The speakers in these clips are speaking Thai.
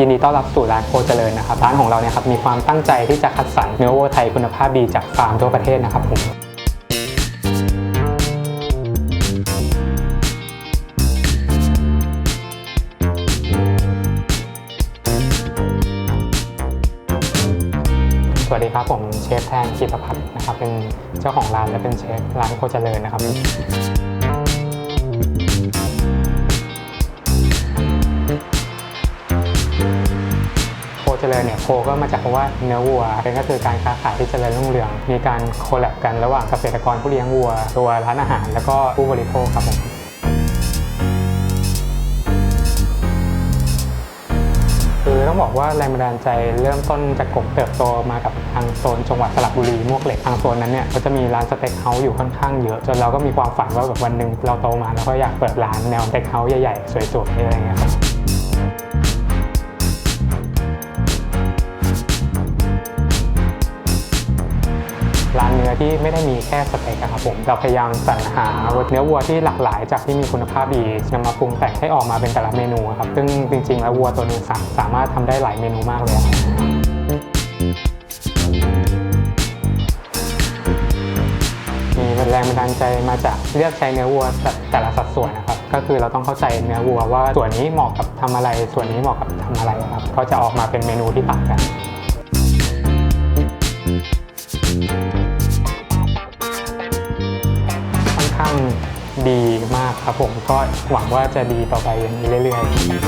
ยินดีต้อนรับสู่ร้านโคเจริญนะครับร้านของเราเนี่ยครับมีความตั้งใจที่จะคัดสรรเนื้อวัวไทยคุณภาพดีจากฟาร์มทั่วประเทศนะครับผมสวัสดีครับผมเชฟแทนกิตพัฒน์นะครับเป็นเจ้าของร้านและเป็นเชฟร้านโคเจริญนะครับ เจริญเนี่ยโคก็มาจากคำว่าเนื้อวัวเป็นก็คือการค้าขายที่เจริญรุ่งเรือง มีการโคแลบกันระหว่างเกษตรกรผู้เลี้ยงวัว ตัวร้านอาหาร แล้วก็ผู้บริโภคครับผมคือต้องบอกว่าแรงบันดาลใจเริ่มต้นจากกบเติบโตมากับทางโซนจังหวัดสระบุรีมวกเหล็กทางโซนนั้นเนี่ยก็จะมีร้านสเต็กเฮาส์อยู่ค่อนข้างเยอะ จนเราก็มีความฝันว่าแบบวันหนึ่งเราโตมาแล้วก็อยากเปิดร้านแนวสเต็กเฮาส์ใหญ่ๆ สวยๆอะไรอย่างเงี้ยครับ อที่ไม่ได้มีแค่สเต็กครับผมเราพยายามสรรหาเนื้อวัวที่หลากหลายจากที่มีคุณภาพดีนำมาปรุงแต่งให้ออกมาเป็นแต่ละเมนูครับซึ่งจริง ๆ แล้ววัวตัวหนึงสาสามารถทำได้หลายเมนูมากเลยมีแรงบันดาลใจมาจากเลือกใช้เนื้อวัวแต่ละสัดส่วนนะครับ ก็คือเราต้องเข้าใจเนื้อวัวว่าส่วนนี้เหมาะกับทำอะไร ส่วนนี้เหมาะกับทำอะไรครับ ก็จะออกมาเป็นเมนูที่ต่างกันางดีมากครับผมก็หวังว่าจะดีต่อไปอย่างนี้เรื่อยๆ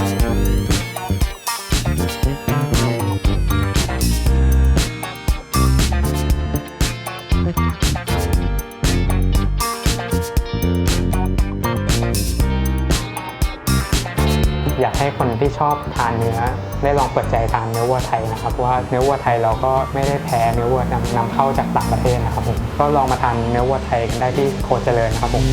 อยากให้คนที่ชอบทานเนื้อ ได้ลองเปิดใจทานเนื้อวัวไทยนะครับว่าเนื้อวัวไทยเราก็ไม่ได้แพ้เนื้อวัวนำนำเข้าจากต่างประเทศนะครับผมก็ลองมาทานเนื้อวัวไทยกันได้ที่โคเจริญนะครับผม